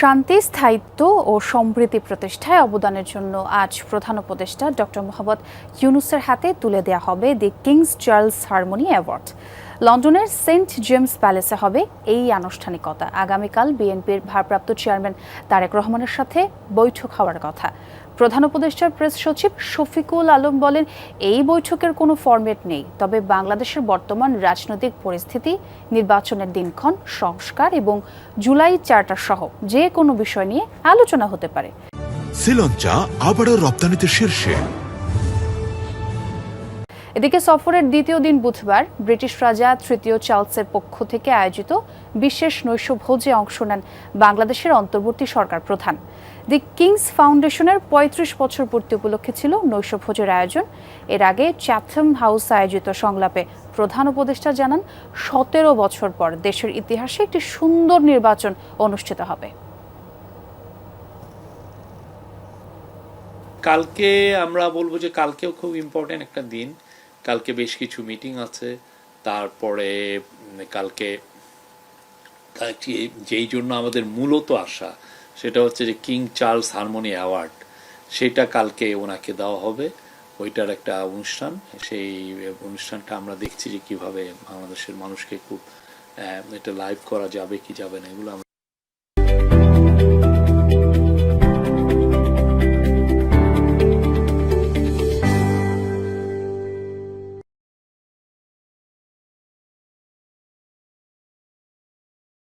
শান্তি, স্থায়িত্ব ও সম্প্রীতি প্রতিষ্ঠায় অবদানের জন্য আজ প্রধান উপদেষ্টা ডক্টর মোহাম্মদ ইউনুসের হাতে তুলে দেওয়া হবে the King's Charles Harmony Award. লন্ডনের সেন্ট জেমস প্যালেসে হবে এই আনুষ্ঠানিকতা। আগামীকাল বিএনপির ভারপ্রাপ্ত চেয়ারম্যান তারেক রহমানের সাথে বৈঠক হওয়ার কথা। প্রধান উপদেষ্টার প্রেস সচিব শফিকুল আলম বলেন, এই বৈঠকের কোনো ফরম্যাট নেই, তবে বাংলাদেশের বর্তমান রাজনৈতিক পরিস্থিতি, নির্বাচনের দিনক্ষণ, সংস্কার এবং জুলাই চার্টার সহ যে কোনো বিষয় নিয়ে আলোচনা হতে পারে। শ্রীলঞ্চা আবারও রপ্তানিতে শীর্ষে। এদিকে সফরের দ্বিতীয় দিন বুধবার ব্রিটিশ রাজা তৃতীয় চার্লসের পক্ষ থেকে আয়োজিত বিশেষ নৈশভোজে অংশ নেন বাংলাদেশের অন্তর্বর্তী সরকার প্রধান। দি কিংস ফাউন্ডেশনের ৩৫ বছর পূর্তি উপলক্ষে ছিল নৈশভোজের আয়োজন। এর আগে চ্যাথম হাউস আয়োজিত সংলাপে প্রধান উপদেষ্টা জানান, সতেরো বছর পর দেশের ইতিহাসে একটি সুন্দর নির্বাচন অনুষ্ঠিত হবে। কালকে আমরা বলব যে কালকেও খুব ইম্পর্টেন্ট একটা দিন। কালকে বেশ কিছু মিটিং আছে। তারপরে কালকে যেই জন্য আমাদের মূলত আসা সেটা হচ্ছে যে কিং চার্লস হারমোনি অ্যাওয়ার্ড সেটা কালকে ওনাকে দেওয়া হবে। ওইটার একটা অনুষ্ঠান, সেই অনুষ্ঠানটা আমরা দেখছি যে কীভাবে বাংলাদেশের মানুষকে খুব এটা লাইভ করা যাবে কি যাবে না, এগুলো